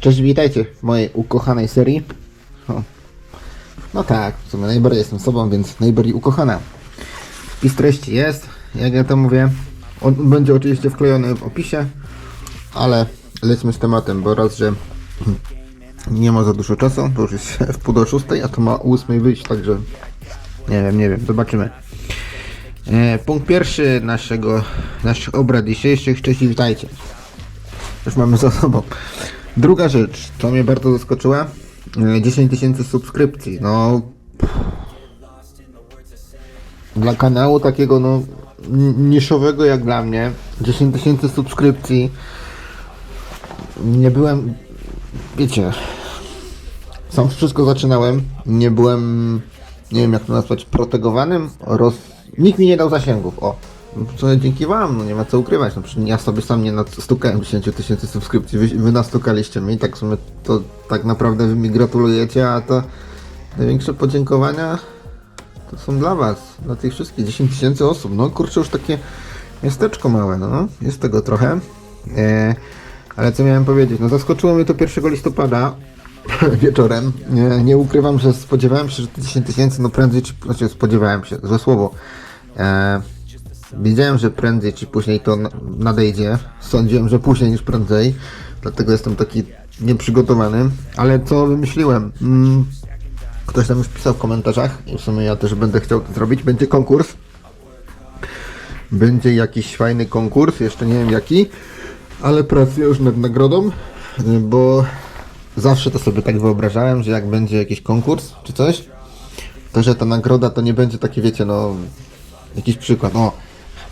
Cześć, witajcie w mojej ukochanej serii. No tak, w sumie najbardziej jestem sobą, więc najbardziej ukochana. Wpis treści jest, jak ja to mówię. On będzie oczywiście wklejony w opisie, ale lecimy z tematem, bo raz, że nie ma za dużo czasu, bo już jest w pół do szóstej, a to ma o ósmej wyjść, także nie wiem, nie wiem, zobaczymy. E, punkt pierwszy naszego, naszych obrad dzisiejszych, cześć i witajcie. Już mamy za sobą. Druga rzecz, co mnie bardzo zaskoczyła, e, 10 tysięcy subskrypcji, no. Dla kanału takiego no niszowego jak dla mnie 10 tysięcy subskrypcji. Nie byłem wiecie sam wszystko zaczynałem. Nie byłem nie wiem jak to nazwać protegowanym. Roz... nikt mi nie dał zasięgów o co dzięki wam, no nie ma co ukrywać no, ja sobie sam nie stukałem 10 tysięcy subskrypcji wy, wy nastukaliście mi tak w sumie to tak naprawdę wy mi gratulujecie a to największe podziękowania to są dla Was, dla tych wszystkich 10 tysięcy osób. No kurczę, już takie miasteczko małe, no. Jest tego trochę. E, ale co miałem powiedzieć? No zaskoczyło mnie to 1 listopada wieczorem. Nie, nie ukrywam, że spodziewałem się, że te 10 tysięcy, no prędzej czy... Znaczy spodziewałem się, złe słowo. E, wiedziałem, że prędzej czy później to na- nadejdzie. Sądziłem, że później niż prędzej. Dlatego jestem taki nieprzygotowany. Ale co wymyśliłem? Mm, Ktoś tam już pisał w komentarzach i w sumie ja też będę chciał to zrobić. Będzie konkurs. Będzie jakiś fajny konkurs, jeszcze nie wiem jaki, ale pracuję już nad nagrodą, bo zawsze to sobie tak wyobrażałem, że jak będzie jakiś konkurs czy coś, to że ta nagroda to nie będzie takie, wiecie, no jakiś przykład, o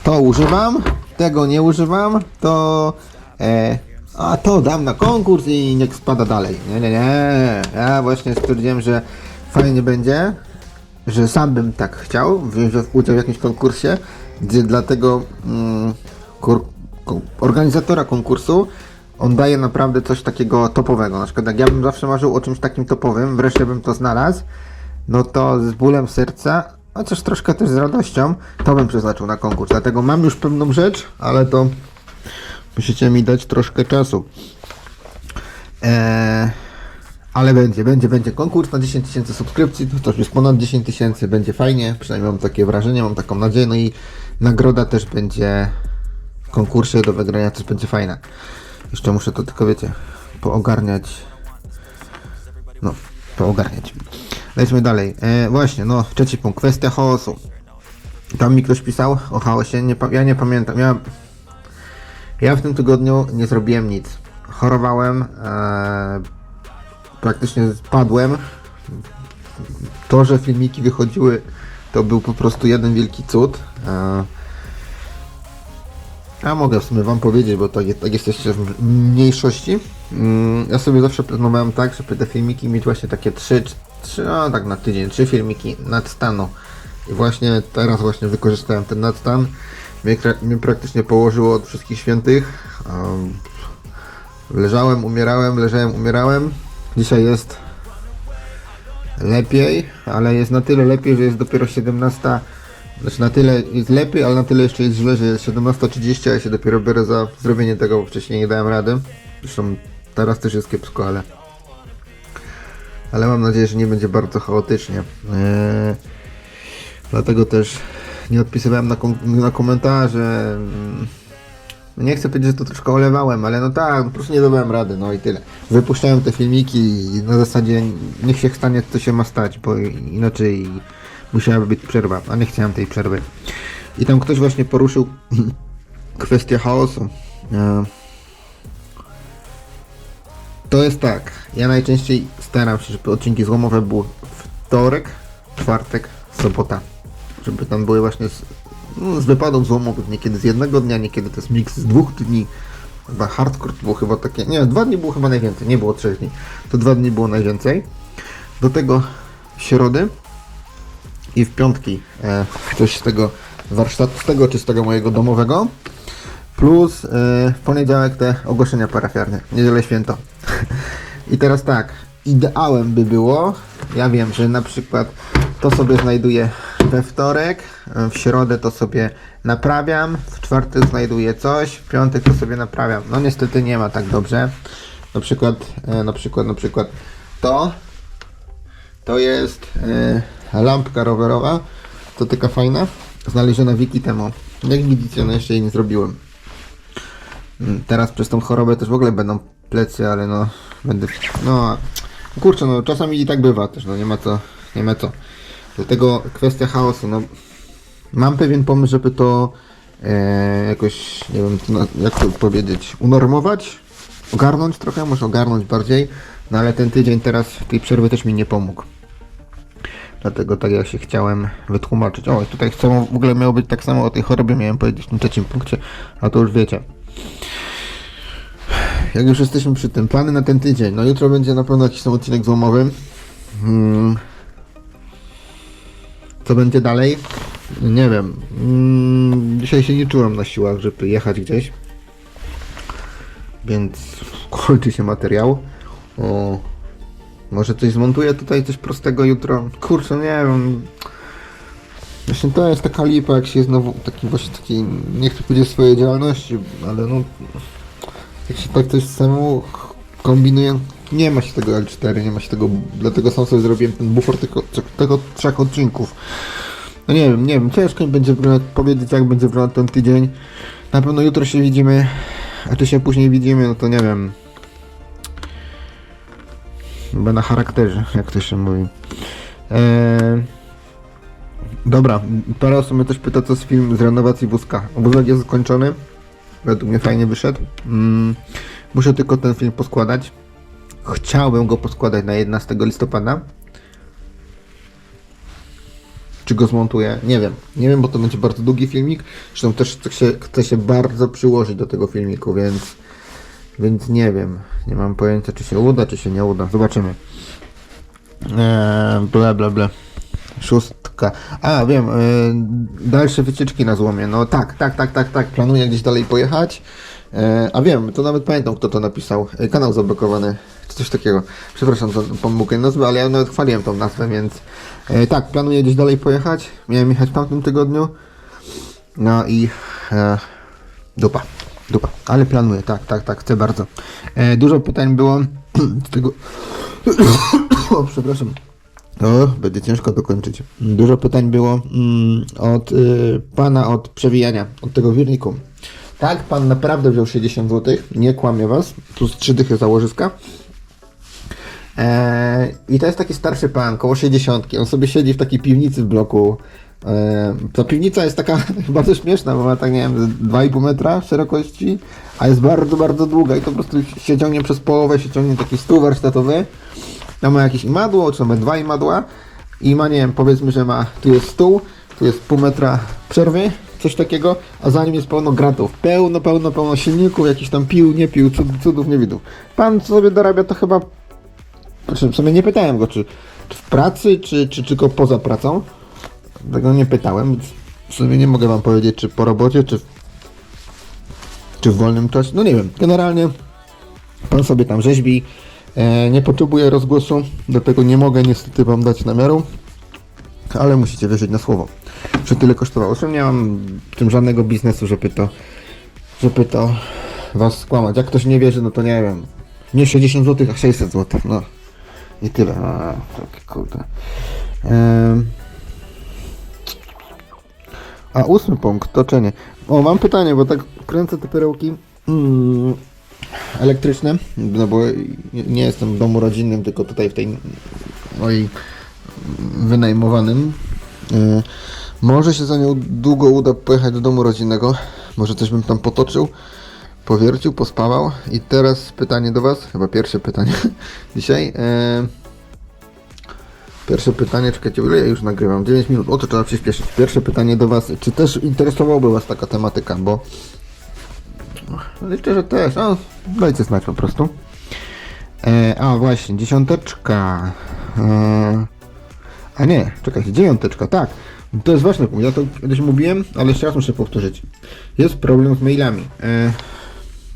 to używam, tego nie używam, to e, a to dam na konkurs i niech spada dalej. Nie, nie, nie. Ja właśnie stwierdziłem, że fajnie będzie, że sam bym tak chciał wziąć udział w jakimś konkursie, gdzie dla tego mm, kur, ko, organizatora konkursu on daje naprawdę coś takiego topowego. Na przykład jak ja bym zawsze marzył o czymś takim topowym, wreszcie bym to znalazł, no to z bólem serca, chociaż troszkę też z radością, to bym przeznaczył na konkurs. Dlatego mam już pewną rzecz, ale to musicie mi dać troszkę czasu. Eee, ale będzie, będzie, będzie konkurs na 10 tysięcy subskrypcji, to już jest ponad 10 tysięcy, będzie fajnie, przynajmniej mam takie wrażenie, mam taką nadzieję, no i nagroda też będzie w konkursie do wygrania też będzie fajna. Jeszcze muszę to tylko, wiecie, poogarniać, no, poogarniać. Lećmy dalej. E, właśnie, no, trzeci punkt, kwestia chaosu. Tam mi ktoś pisał o chaosie, nie, ja nie pamiętam, ja, ja w tym tygodniu nie zrobiłem nic. Chorowałem, e, praktycznie spadłem. To, że filmiki wychodziły, to był po prostu jeden wielki cud. E, Ja mogę w sumie wam powiedzieć, bo tak, tak jesteście w mniejszości. Mm, Ja sobie zawsze planowałem tak, żeby te filmiki mieć właśnie takie 3, 3 no tak na tydzień, 3 filmiki nadstanu. I właśnie teraz właśnie wykorzystałem ten nadstan. Mnie, mnie praktycznie położyło od wszystkich świętych. Um, Leżałem, umierałem, leżałem, umierałem. Dzisiaj jest lepiej, ale jest na tyle lepiej, że jest dopiero 17. Znaczy na tyle jest lepiej, ale na tyle jeszcze jest źle, że jest 17.30, a ja się dopiero biorę za zrobienie tego, bo wcześniej nie dałem rady. Zresztą teraz też jest kiepsko, ale ale mam nadzieję, że nie będzie bardzo chaotycznie. Eee, dlatego też nie odpisywałem na, kom- na komentarze. Mm, nie chcę powiedzieć, że to troszkę olewałem, ale no tak, po prostu nie dawałem rady, no i tyle. Wypuszczałem te filmiki i na zasadzie niech się stanie, co się ma stać, bo inaczej musiałaby być przerwa, a nie chciałem tej przerwy. I tam ktoś właśnie poruszył kwestię chaosu. E, To jest tak, ja najczęściej staram się, żeby odcinki złomowe były wtorek, czwartek, sobota. Żeby tam były właśnie z, no, z wypadów złomowych, niekiedy z jednego dnia, niekiedy to jest miks z dwóch dni. Chyba hardcore było chyba takie, nie, dwa dni było chyba najwięcej, nie było trzech dni. To dwa dni było najwięcej. Do tego środy i w piątki e, coś z tego warsztatu, z tego czy z tego mojego domowego. Plus e, w poniedziałek te ogłoszenia parafiarne, niedzielę święto. I teraz tak, ideałem by było, ja wiem, że na przykład to sobie znajduję we wtorek, e, w środę to sobie naprawiam, w czwartek znajduję coś, w piątek to sobie naprawiam. No niestety nie ma tak dobrze. Na przykład, e, na przykład, na przykład to, to jest e, lampka rowerowa, to taka fajna, znaleziona wiki temu. Jak widzicie, no jeszcze jej nie zrobiłem. Mm, Teraz przez tą chorobę też w ogóle będą plecy, ale no będę. No kurczę, no czasami i tak bywa też, no nie ma co, nie ma co. Dlatego kwestia chaosu, no mam pewien pomysł, żeby to e, jakoś, nie wiem, no, jak to powiedzieć, unormować, ogarnąć trochę, może ogarnąć bardziej, no ale ten tydzień teraz tej przerwy też mi nie pomógł. Dlatego tak jak się chciałem wytłumaczyć. O, tutaj chcę, w ogóle miało być tak samo o tej chorobie, miałem powiedzieć w tym trzecim punkcie, a to już wiecie. Jak już jesteśmy przy tym, plany na ten tydzień. No jutro będzie na pewno jakiś tam odcinek złomowy. Hmm. Co będzie dalej? Nie wiem. Mm, dzisiaj się nie czułem na siłach, żeby jechać gdzieś. Więc kończy się materiał. O, może coś zmontuję tutaj, coś prostego jutro. Kurczę, nie wiem. Właśnie to jest taka lipa, jak się znowu taki właśnie taki, nie chcę powiedzieć swojej działalności, ale no jak się tak coś samemu kombinuje, nie ma się tego L4, nie ma się tego, dlatego sam sobie zrobiłem ten bufor tylko, tego trzech odcinków. No nie wiem, nie wiem, ciężko mi będzie powiedzieć jak będzie wyglądał ten tydzień. Na pewno jutro się widzimy, a czy się później widzimy, no to nie wiem. Chyba na charakterze, jak to się mówi. Eee, dobra, parę osób mnie też pyta, co z film z renowacji wózka. Wózek jest skończony. Według mnie fajnie wyszedł. Mm, muszę tylko ten film poskładać. Chciałbym go poskładać na 11 listopada. Czy go zmontuję? Nie wiem. Nie wiem, bo to będzie bardzo długi filmik. Zresztą też chcę się, chcę się bardzo przyłożyć do tego filmiku, więc, więc nie wiem. Nie mam pojęcia, czy się uda, czy się nie uda. Zobaczymy. Eee, bla bla bla. Szóstka. A, wiem, e, dalsze wycieczki na złomie. No tak, tak, tak, tak, tak. Planuję gdzieś dalej pojechać. E, a wiem, to nawet pamiętam, kto to napisał. E, kanał zablokowany, czy coś takiego. Przepraszam za pomyłkę nazwy, ale ja nawet chwaliłem tą nazwę, więc e, tak, planuję gdzieś dalej pojechać. Miałem jechać w tamtym tygodniu. No i e, dupa, dupa. Ale planuję, tak, tak, tak, chcę bardzo. E, dużo pytań było z tego... o, przepraszam. O, będzie ciężko dokończyć. Dużo pytań było mm, od y, pana od przewijania, od tego wirniku. Tak, pan naprawdę wziął 60 zł, nie kłamię was, plus 3 dychy założyska. Eee, I to jest taki starszy pan, koło 60. On sobie siedzi w takiej piwnicy w bloku. Eee, ta piwnica jest taka bardzo śmieszna, bo ma tak, nie wiem, 2,5 metra szerokości, a jest bardzo, bardzo długa i to po prostu się ciągnie przez połowę, się ciągnie taki stół warsztatowy. Tam ma jakieś imadło, czy nawet dwa imadła i ma, nie wiem, powiedzmy, że ma, tu jest stół, tu jest pół metra przerwy, coś takiego, a za nim jest pełno gratów, pełno, pełno, pełno silników, jakiś tam pił, nie pił, cud, cudów, nie widów. Pan sobie dorabia to chyba, znaczy w sumie nie pytałem go, czy, czy w pracy, czy, czy tylko poza pracą, tego nie pytałem, w sumie nie mogę wam powiedzieć, czy po robocie, czy, czy w wolnym czasie, no nie wiem, generalnie pan sobie tam rzeźbi, nie potrzebuję rozgłosu, dlatego nie mogę niestety Wam dać namiaru, ale musicie wierzyć na słowo, że tyle kosztowało. Zresztą nie mam w tym żadnego biznesu, żeby to, żeby to Was skłamać. Jak ktoś nie wierzy, no to nie wiem, nie 60 zł, a 600 zł, no i tyle. A, tak, kurde. Em, a ósmy punkt, toczenie. O, mam pytanie, bo tak kręcę te perełki. Mm, elektryczne, no bo nie- jestem w domu rodzinnym, tylko tutaj w tej mojej wynajmowanym. E, Może się za nią długo uda pojechać do domu rodzinnego, może coś bym tam potoczył, powiercił, pospawał. I teraz pytanie do Was, chyba pierwsze pytanie dzisiaj. E, Pierwsze pytanie, czekajcie, ile ja już nagrywam? 9 minut, o to trzeba przyspieszyć. Pierwsze pytanie do Was, czy też interesowałby Was taka tematyka, bo ale szczerze też, no dajcie znać po prostu. E, a właśnie, dziesiąteczka. E, a nie, czekajcie, dziewiąteczka, tak. To jest ważny punkt, ja to kiedyś mówiłem, ale jeszcze raz muszę powtórzyć. Jest problem z mailami. E,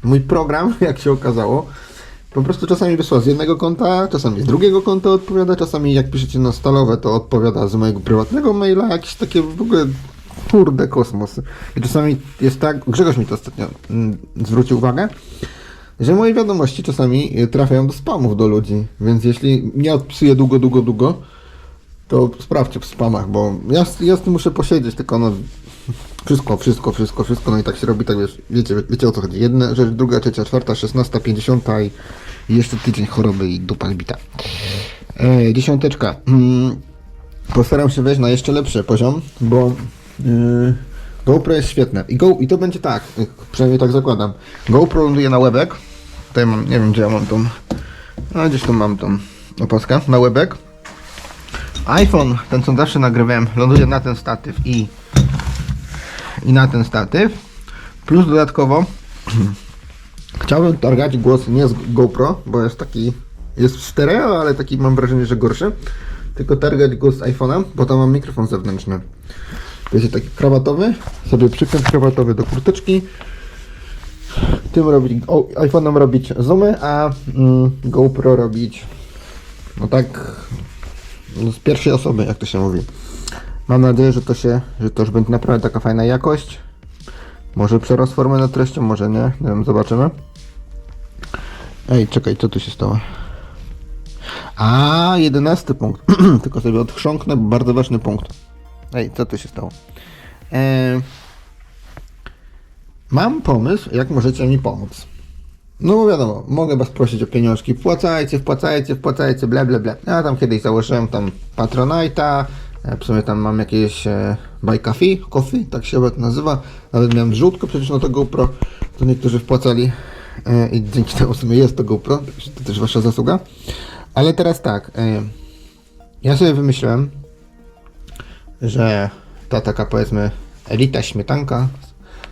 mój program, jak się okazało, po prostu czasami wysła z jednego konta, czasami z drugiego konta odpowiada, czasami jak piszecie na stalowe, to odpowiada z mojego prywatnego maila, jakieś takie w ogóle kurde kosmos. I czasami jest tak, Grzegorz mi to ostatnio mm, zwrócił uwagę, że moje wiadomości czasami y, trafiają do spamów do ludzi, więc jeśli nie odpisuję długo, długo, długo, to sprawdźcie w spamach, bo ja, ja z tym muszę posiedzieć, tylko no wszystko, wszystko, wszystko, wszystko, no i tak się robi, tak wiesz, wiecie, wiecie o co chodzi. Jedna rzecz, druga, trzecia, czwarta, szesnasta, pięćdziesiąta i, i jeszcze tydzień choroby i dupa zbita. E, dziesiąteczka. Mm, postaram się wejść na jeszcze lepszy poziom, bo yy, GoPro jest świetne. I, go, I to będzie tak, przynajmniej tak zakładam. GoPro ląduje na łebek. Tutaj mam, nie wiem gdzie ja mam tą, a gdzieś tu mam tą opaskę, na łebek. iPhone, ten co zawsze nagrywałem, ląduje na ten statyw i i na ten statyw. Plus dodatkowo chciałbym targać głos nie z GoPro, bo jest taki, jest w stereo, ale taki mam wrażenie, że gorszy. Tylko targać głos z iPhone'a, bo tam mam mikrofon zewnętrzny. Wiecie, taki krawatowy, sobie przykręt krawatowy do kurteczki. Tym robić, iPhone'em robić zoomy, a mm, GoPro robić, no tak, no z pierwszej osoby, jak to się mówi. Mam nadzieję, że to się, że to już będzie naprawdę taka fajna jakość. Może przerost formy nad treścią, może nie. Nie wiem, zobaczymy. Ej, czekaj, co tu się stało? A, jedenasty punkt. Tylko sobie odchrząknę, bardzo ważny punkt. Ej, co tu się stało? Eee, mam pomysł, jak możecie mi pomóc. No wiadomo, mogę was prosić o pieniążki, wpłacajcie, wpłacajcie, wpłacajcie, bla bla bla. Ja tam kiedyś założyłem tam Patronite'a, e, w sumie tam mam jakieś e, Buy Coffee, Coffee, tak się to nazywa. Nawet miałem zrzutkę przecież na to GoPro, to niektórzy wpłacali e, i dzięki temu w sumie jest to GoPro, to też wasza zasługa. Ale teraz tak, e, ja sobie wymyśliłem, że ta taka powiedzmy elita śmietanka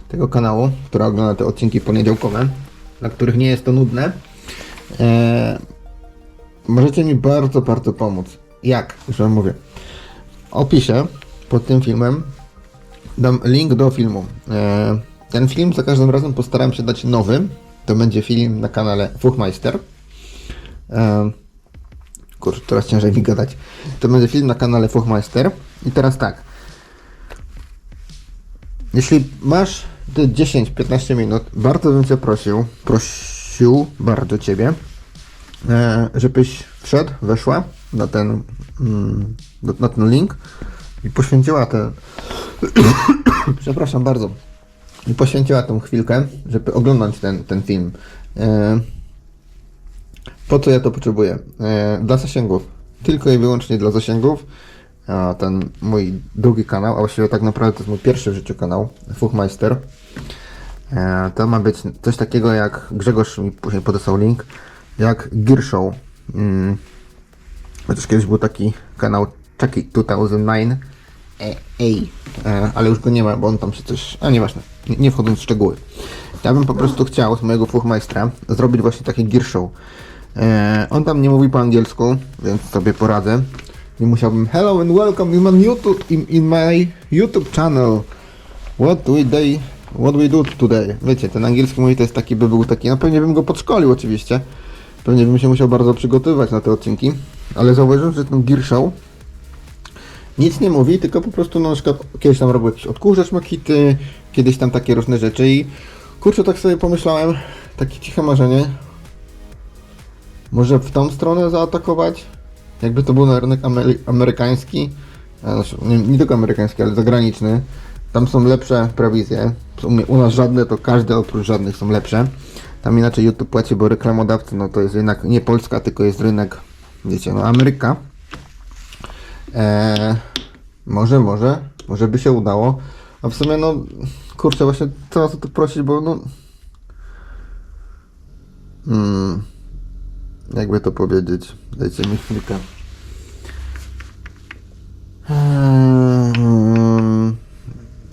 tego kanału, która ogląda te odcinki poniedziałkowe, na których nie jest to nudne, e, możecie mi bardzo, bardzo pomóc. Jak? Już wam mówię. W opisie pod tym filmem dam link do filmu. E, ten film za każdym razem postaram się dać nowy. To będzie film na kanale Fuchmeister. E, kurczę, teraz ciężej mi gadać. To będzie film na kanale Fuchmeister. I teraz tak. Jeśli masz te 10-15 minut, bardzo bym Cię prosił, prosił bardzo Ciebie, e, żebyś wszedł, weszła na ten, mm, na ten link i poświęciła tę, przepraszam bardzo, i poświęciła tą chwilkę, żeby oglądać ten, ten film. Po co ja to potrzebuję? E, dla zasięgów. Tylko i wyłącznie dla zasięgów. Ten mój drugi kanał, a właściwie tak naprawdę to jest mój pierwszy w życiu kanał, Fuchmeister. E, to ma być coś takiego jak Grzegorz mi później podesłał link, jak Gear Show. Mm. Chociaż kiedyś był taki kanał Chucky 2009 e, ej, ale już go nie ma, bo on tam się coś, a nieważne, nie, nie wchodząc w szczegóły. Ja bym po prostu chciał z mojego Fuchmeistra zrobić właśnie taki Gear Show. E, on tam nie mówi po angielsku, więc sobie poradzę. Nie musiałbym hello and welcome in my YouTube, in, my YouTube channel. What we day, what we do today. Wiecie, ten angielski mój to jest taki, by był taki, no pewnie bym go podszkolił oczywiście. Pewnie bym się musiał bardzo przygotowywać na te odcinki, ale zauważyłem, że ten Gear nic nie mówi, tylko po prostu no, na przykład kiedyś tam robił jakiś odkurzacz makity, kiedyś tam takie różne rzeczy i kurczę, tak sobie pomyślałem, takie ciche marzenie, może w tą stronę zaatakować? Jakby to był na rynek amery- amerykański, a, znaczy, nie, nie tylko amerykański, ale zagraniczny. Tam są lepsze prowizje. U nas żadne, to każde oprócz żadnych są lepsze. Tam inaczej YouTube płaci, bo reklamodawcy, no to jest jednak nie Polska, tylko jest rynek, wiecie, no Ameryka. Eee, może, może, może by się udało. A w sumie, no, kurczę, właśnie teraz o to prosić, bo no... Hmm, jakby to powiedzieć? Dajcie mi chwilkę.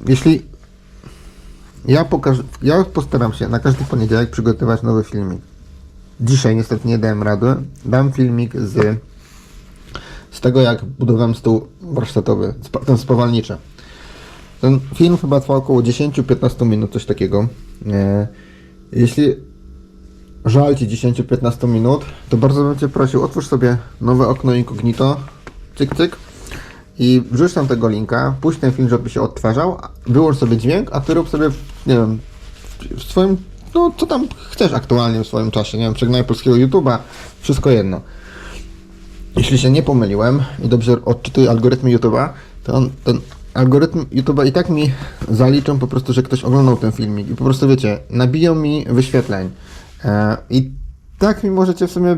Jeśli ja pokażę, ja postaram się na każdy poniedziałek przygotować nowy filmik. Dzisiaj niestety nie dałem rady. Dam filmik z z tego, jak budowałem stół warsztatowy, ten spawalniczy. Ten film chyba trwał około 10-15 minut, coś takiego. E, Jeśli żal Ci 10-15 minut, to bardzo bym Cię prosił, otwórz sobie nowe okno incognito, cyk cyk. I wrzuć tam tego linka, puść ten film, żeby się odtwarzał, wyłącz sobie dźwięk, a Ty rób sobie, nie wiem, w swoim no co tam chcesz aktualnie w swoim czasie, nie wiem, przegnaj polskiego YouTube'a, wszystko jedno. Jeśli się nie pomyliłem i dobrze odczytuję algorytmy YouTube'a, to on, ten algorytm YouTube'a i tak mi zaliczą po prostu, że ktoś oglądał ten filmik. I po prostu wiecie, nabiją mi wyświetleń. E, I tak mi możecie w sumie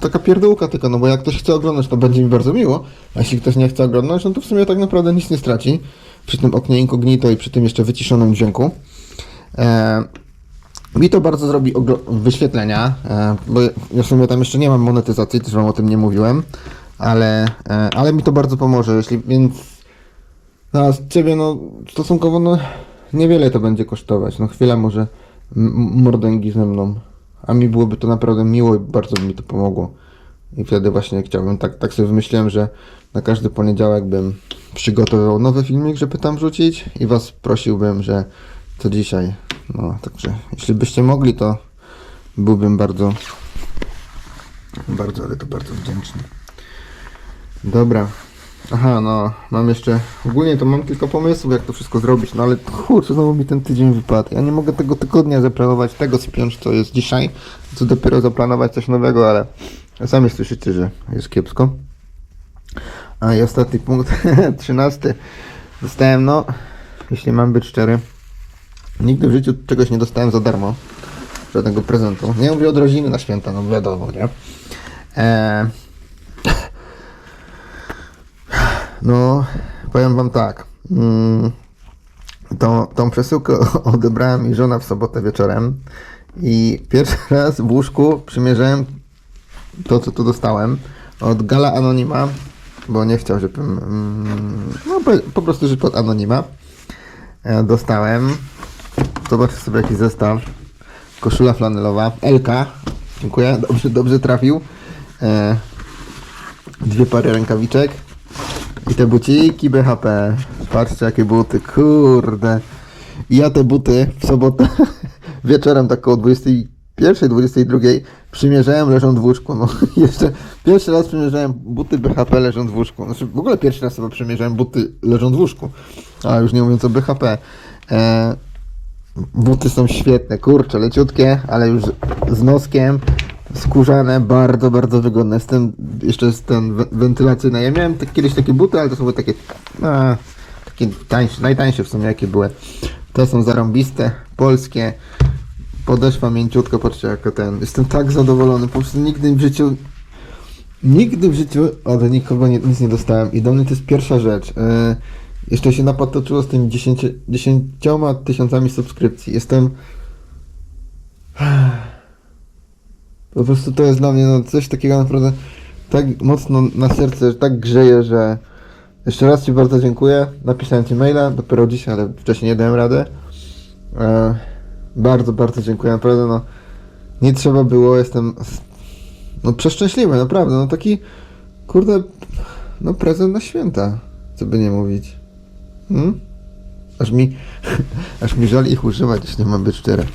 taka pierdółka tylko, no bo jak ktoś chce oglądać, to będzie mi bardzo miło, a jeśli ktoś nie chce oglądać, no to w sumie tak naprawdę nic nie straci przy tym oknie incognito i przy tym jeszcze wyciszonym dźwięku. E, mi to bardzo zrobi wyświetlenia, e, bo ja w sumie tam jeszcze nie mam monetyzacji, też wam o tym nie mówiłem, ale, ale mi to bardzo pomoże, jeśli więc z ciebie no stosunkowo no niewiele to będzie kosztować, no chwila może mordęgi ze mną, a mi byłoby to naprawdę miło i bardzo by mi to pomogło. I wtedy właśnie chciałbym, tak, tak sobie wymyśliłem, że na każdy poniedziałek bym przygotował nowy filmik, żeby tam wrzucić i was prosiłbym, że to dzisiaj. No, także jeśli byście mogli, to byłbym bardzo, bardzo, ale to bardzo wdzięczny. Dobra. Aha, no, mam jeszcze, ogólnie to mam kilka pomysłów, jak to wszystko zrobić, no ale kurczę, znowu mi ten tydzień wypadł. Ja nie mogę tego tygodnia zaplanować, tego spiąć, co jest dzisiaj, co dopiero zaplanować coś nowego, ale sami słyszycie, że jest kiepsko. A i ostatni punkt, trzynasty. Dostałem, no, jeśli mam być szczery, nigdy w życiu czegoś nie dostałem za darmo. Żadnego prezentu. Nie mówię od rodziny na święta, no wiadomo, nie? Eee, no, powiem wam tak. Mm, tą, tą przesyłkę odebrała mi żona w sobotę wieczorem i pierwszy raz w łóżku przymierzałem to, co tu dostałem od Gala Anonima, bo nie chciał, żebym. mm, No, po, po prostu, że pod Anonima e, dostałem. Zobaczcie sobie jaki zestaw. Koszula flanelowa. LK. Dziękuję, dobrze, dobrze trafił. E, dwie pary rękawiczek. I te buciki BHP. Patrzcie jakie buty, kurde. I ja te buty w sobotę wieczorem tak około 21, 22 przymierzałem leżąc w łóżku. No jeszcze pierwszy raz przymierzałem buty BHP leżąc w łóżku. Znaczy w ogóle pierwszy raz sobie przymierzałem buty leżąc w łóżku. A już nie mówiąc o BHP. E, buty są świetne, kurcze, leciutkie, ale już z noskiem. Skórzane, bardzo, bardzo wygodne. Jest ten, jeszcze jest ten we- wentylacyjny. Ja miałem te, kiedyś takie buty, ale to są takie, a, takie tańsze, najtańsze w sumie jakie były. Te są zarąbiste, polskie. Podeszwa mięciutka, patrzcie jaka ten. Jestem tak zadowolony, po prostu nigdy w życiu Nigdy w życiu od nikogo nie, nic nie dostałem i do mnie to jest pierwsza rzecz. Yy, jeszcze się napatoczyło z tymi 10, 10 tysiącami subskrypcji. Jestem... Po prostu to jest dla mnie no, coś takiego naprawdę tak mocno na serce, tak grzeje, że jeszcze raz Ci bardzo dziękuję. Napisałem Ci maila, dopiero dzisiaj, ale wcześniej nie dałem radę. E, bardzo, bardzo dziękuję, naprawdę no nie trzeba było, jestem no przeszczęśliwy, naprawdę, no taki kurde, no prezent na święta, co by nie mówić. Hmm? Aż mi, aż mi żal ich używać, jeśli mam być szczery.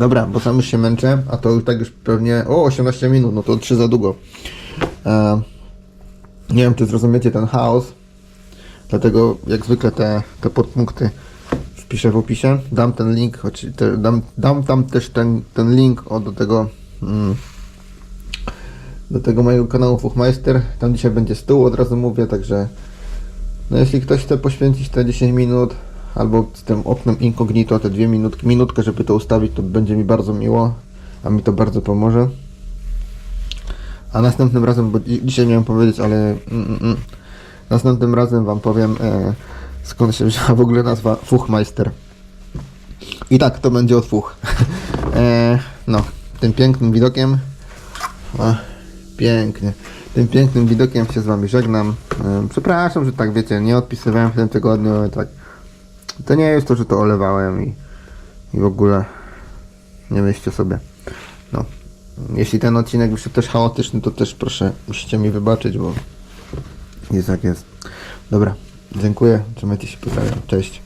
Dobra, bo sam już się męczę, a to już tak już pewnie, o 18 minut, no to 3 za długo. E, nie wiem, czy zrozumiecie ten chaos, dlatego jak zwykle te, te podpunkty wpiszę w opisie. Dam ten link, choć te, dam, dam tam też ten, ten link o, do tego mm, do tego mojego kanału Fuchmeister. Tam dzisiaj będzie stół, od razu mówię, także no jeśli ktoś chce poświęcić te 10 minut albo z tym oknem incognito te dwie minutki, minutkę, żeby to ustawić, to będzie mi bardzo miło, a mi to bardzo pomoże. A następnym razem, bo dzi- dzisiaj miałem powiedzieć, ale mm, mm, mm, następnym razem Wam powiem e, skąd się wzięła w ogóle nazwa Fuchmeister. I tak, to będzie od Fuch. e, no, tym pięknym widokiem pięknie. Tym pięknym widokiem się z Wami żegnam. E, Przepraszam, że tak wiecie, nie odpisywałem w tym tygodniu, tak. To nie jest to, że to olewałem i, i w ogóle nie myślcie sobie. No. Jeśli ten odcinek wyszedł też chaotyczny, to też proszę, musicie mi wybaczyć, bo jest jak jest. Dobra, dziękuję. Trzymajcie się, pozdrawiam. Cześć.